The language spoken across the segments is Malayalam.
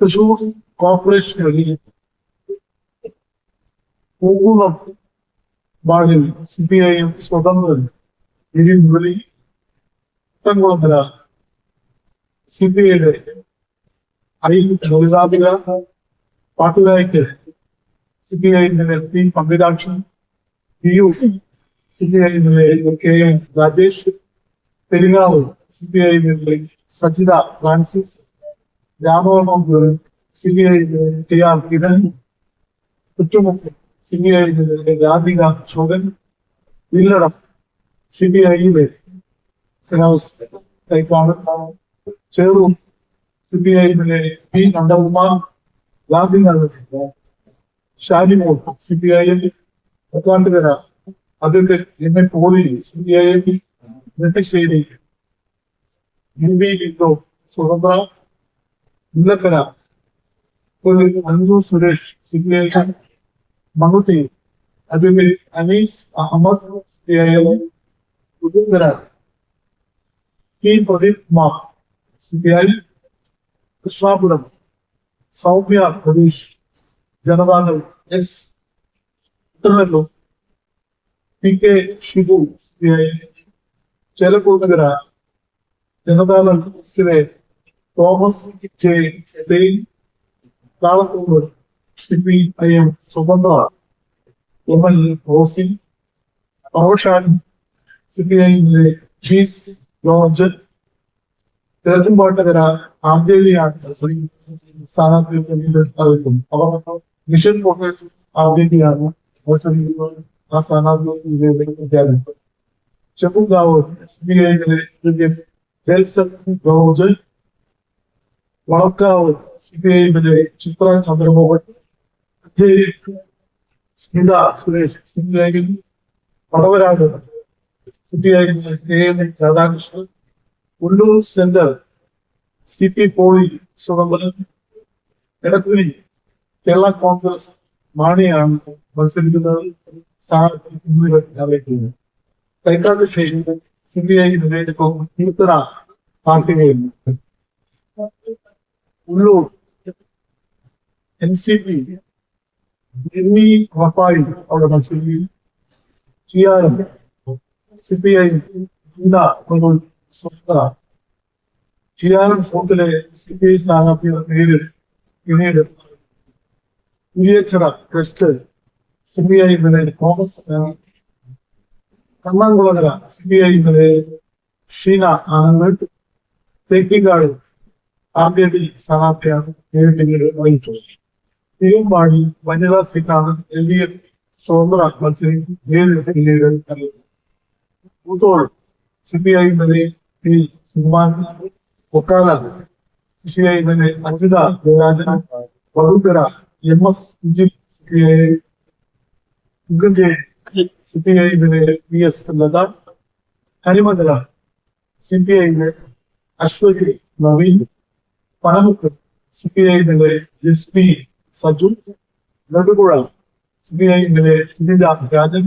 തൃശൂർ കോർപ്പറേഷനിൽ പൂങ്കുളം വാർഡിൽ സി പി ഐ എം സ്വതന്ത്രൻ ഗിരി മുരളി പുത്തൻകുളത്തല സി പി ഐയുടെ ഐ ലളിതാംബിക പാട്ടുകായ്ക്ക് സി പി ഐ ഇന്നലെ P Pankajakshan P U C P I ഇന്നലെ K M Rajesh Peringavu C P I ഇന്നലെ Sajitha Francis Ramavarma C B I T R Kiran Kuttumukku C B I Radhika ചോദൻ ഇല്ലടം C B ഐയിലെ സിനോസ് കൈപ്പാട് ചേറും C B ഐയിലെ P Nandakumar Radhika Shalimol C B I Pathandukara അതിന്റെ M A Poly C B I Nettissery U B Lindo സ്വതന്ത്ര മുല്ലക്കര മഞ്ജു സുരേഷ് സിഗ്നേച്ചർ മങ്ങുത്തി അതിൽ Anees Ahammed ഉദുന്തര K Pradeep Kumar CPI Krishnapuram Soumya Pratheesh Janata Dal S ഉത്തരനല്ലൂർ P K Shibu ചേലക്കൂട്ടുകര Janata Dal Thomas J Dain താളക്കൂട് C P I M സ്വതന്ത്ര M L Rosy Roshan C P ഐയിലെ Jees George Kizhakkumpattukara ആർജെഡിയാണ് സ്ഥാനാർത്ഥി അറിയിക്കുന്നു അവർ മിഷൻ കോൺഗ്രസ് ആർജെഡിയാണ് മത്സരിക്കുന്നത് ആ സ്ഥാനാർത്ഥി ചെപ്പുകാവ് സി പി ഐയിലെ Jelson George Valakkavu C P ഐഎമ്മിലെ Chithra Chandramohan Ancheri Smitha Suresh C Padavarad I I K M Radhakrishnan Ulloor centre C P Poly സ്വതന്ത്രൻ Edakkuni Kerala Congress മാണിയാണ് മത്സരിക്കുന്നത്. സ്ഥാനാർത്ഥി കൈക്കാട്ട് ശേഷം സി പി ഐ കീർത്തന പാർട്ടികളുണ്ട് ഉള്ളൂർ. എൻ സി പി എന്നീ ഉറപ്പായി അവിടെ മത്സരിക്കും. ചെയ്യാനും സി പി ഐ സ്വന്തം ചെയ്യാനും സൗത്തിലെ സി പി ഐ സ്ഥാനാർത്ഥിയുടെ പേര് പിന്നീട് ഉയച്ചറ west C P I Thomas കണ്ണാൻകുളകര C P I Sheena Anand. Thekkinkad R J D സ്ഥാനാർത്ഥിയാണ് നേരിട്ട് ഇറങ്ങിയിട്ടുള്ളത് തിരുവമ്പാടി വനിതാ സീറ്റാണ് എൽ ഡി എഫ് സ്വതന്ത്ര മത്സരിക്കും നേരിട്ട് പിന്നീട് കൂത്തോൾ സി പി ഐ വരെ പി സുമാൻ ഒക്കാല സി പി ഐ വരെ Ajitha Jayarajan Vadukkara M S C P I C P I വരെ V S Latha ഹരിമംഗല C P I Aswathy Naveen Panamukku C P I ഇന്നലെ S P Saju Nedupuzha C P I ഇന്നലെ Indira Rajan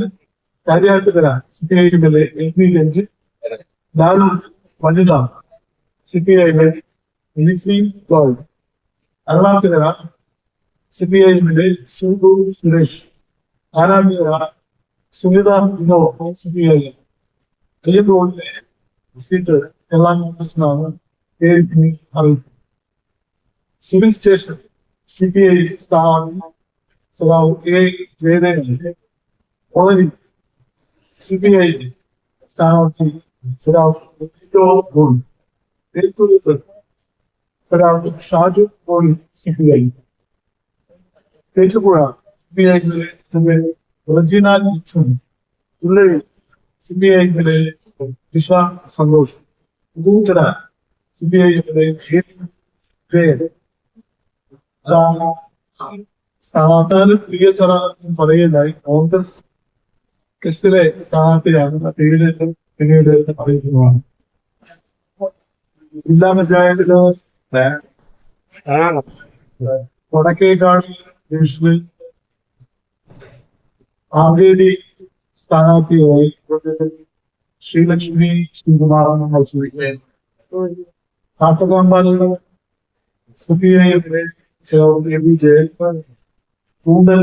Kariyattukara C P I M L P Ranjith Lalu Vanitha C P I Lissy gold Arunattukara C P I ഇന്നലെ സുധു സുരേഷ്. ആരാട്ടുകര സുനിത വിനോ സി പി ഐ കയ്യത്തോളിലെ സീറ്റ് എല്ലാ കോൺഗ്രസിനാണ് അറിയിക്കുന്നത് civil station C P I സ്ഥാനം സദാവ് എ ജയദേവൻ കോളേജിൽ സി പി ഐ സ്ഥാനാർത്ഥി സദാവ് ഗോൾ സദാവ് ഷാജു ഗോൾ സി പി ഐ തേറ്റുപുഴ സി പി ഐ റജീന ഉള്ളി പേര് പ്രിയ ചട പറയുന്നതായി കോൺഗ്രസ് കെസിലെ സ്ഥാനാർത്ഥിയാണ്. പേര് പിന്നീട് അറിയിക്കുന്നതാണ് ജില്ലാ പഞ്ചായത്തിൽ വടക്കേക്കാട് ആർ ജെ ഡി സ്ഥാനാർത്ഥിയായി ശ്രീലക്ഷ്മി ശ്രീകുമാർ മത്സരിക്കുകയും കാട്ടകോമ്പാലിൽ C B Jayan Koonthal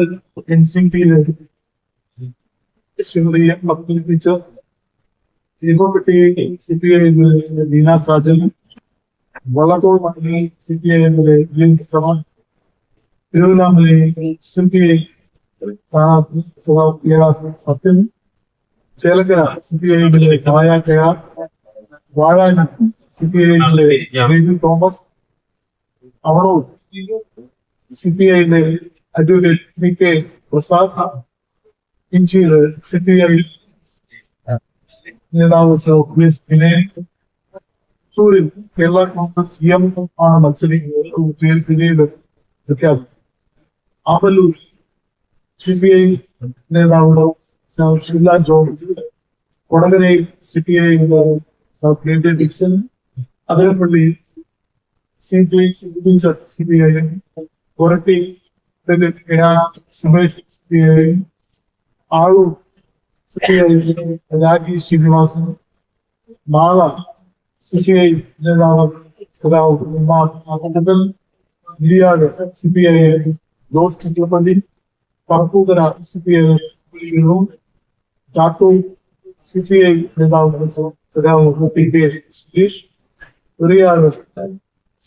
N C പിയിലേക്ക് ശ്രീമതി മക്കൾ teacher ദീപപ്പെട്ടി C P I Beena Sajan Vallathol Mani C P I എമ്മിലെ ശ്രമ തിരുവല്ലാമലെ സി പി ഐ സത്യം ചേലക്കര സി പി ഐ എമ്മിലെ മായ കയ വാഴാൻ സി പി ഐ എമ്മിലെ തോമസ് അവളൂർ സി പി ഐയിലെ അഡ്വക്കേറ്റ് വി കെ പ്രസാദ് ഇഞ്ചിയിൽ സി പി ഐ നേതാവ് സൗഖ്യസ് വിനയൻ. സൂര്യൻ കേരള കോൺഗ്രസ് സി എം ആണ് മത്സരിക്കുന്നത്. പിന്നീട് പ്രഖ്യാപിക്കും ആഫല്ലൂർ സി പി ഐ നേതാവ് ഷില്ല ജോർജ് കൊടകരയിൽ സി പി ഐ നേതാവ് Dixon. Athirappilly C P I C P I പുറത്തി Sumesh C P I Aloor C P I Raji Srinivasan Mala C P I നേതാവ് സദാവ് കുമാർ അക്കണ്ടൽ നിര്യാട് സി പി ഐ ജോസ് ചിത്രപ്പള്ളി പറപ്പൂക്കര സി പി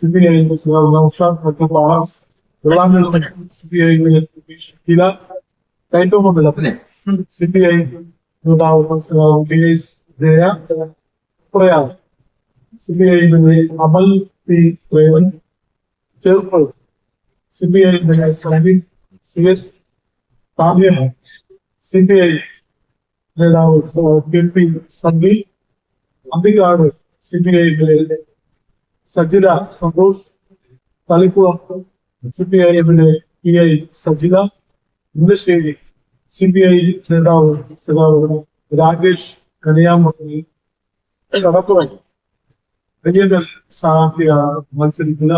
ഐ ചാത്തൂർ സി പി ഐ നേതാവ് സദാവ് പി കെ സുധീഷ് പെരിയാട് സി പി ഐ സദാവ് നൗഷാദ് മറ്റുള്ള വെള്ളാങ്കൽ C P I Shila കൈറ്റോമംഗലം C P I നേതാവ് സദാവ് P S Jaya Prayag C P I Amal P Preman ചേർപ്പൾ C P I സബി പി എസ് കാവ്യം സി പി ഐ നേതാവ് കെ പി സബി അംബികാട് C P I Sajila Santhosh Thalikkulam C P I എമ്മിലെ പി ഐ സജില ഇന്നശ്ശേരി സി പി ഐ നേതാവ് സഖാവ് രാകേഷ് കണിയാമണി കടപ്പുറം രജേന്ദ്രൻ സാഹിത്യ മത്സരിക്കുന്ന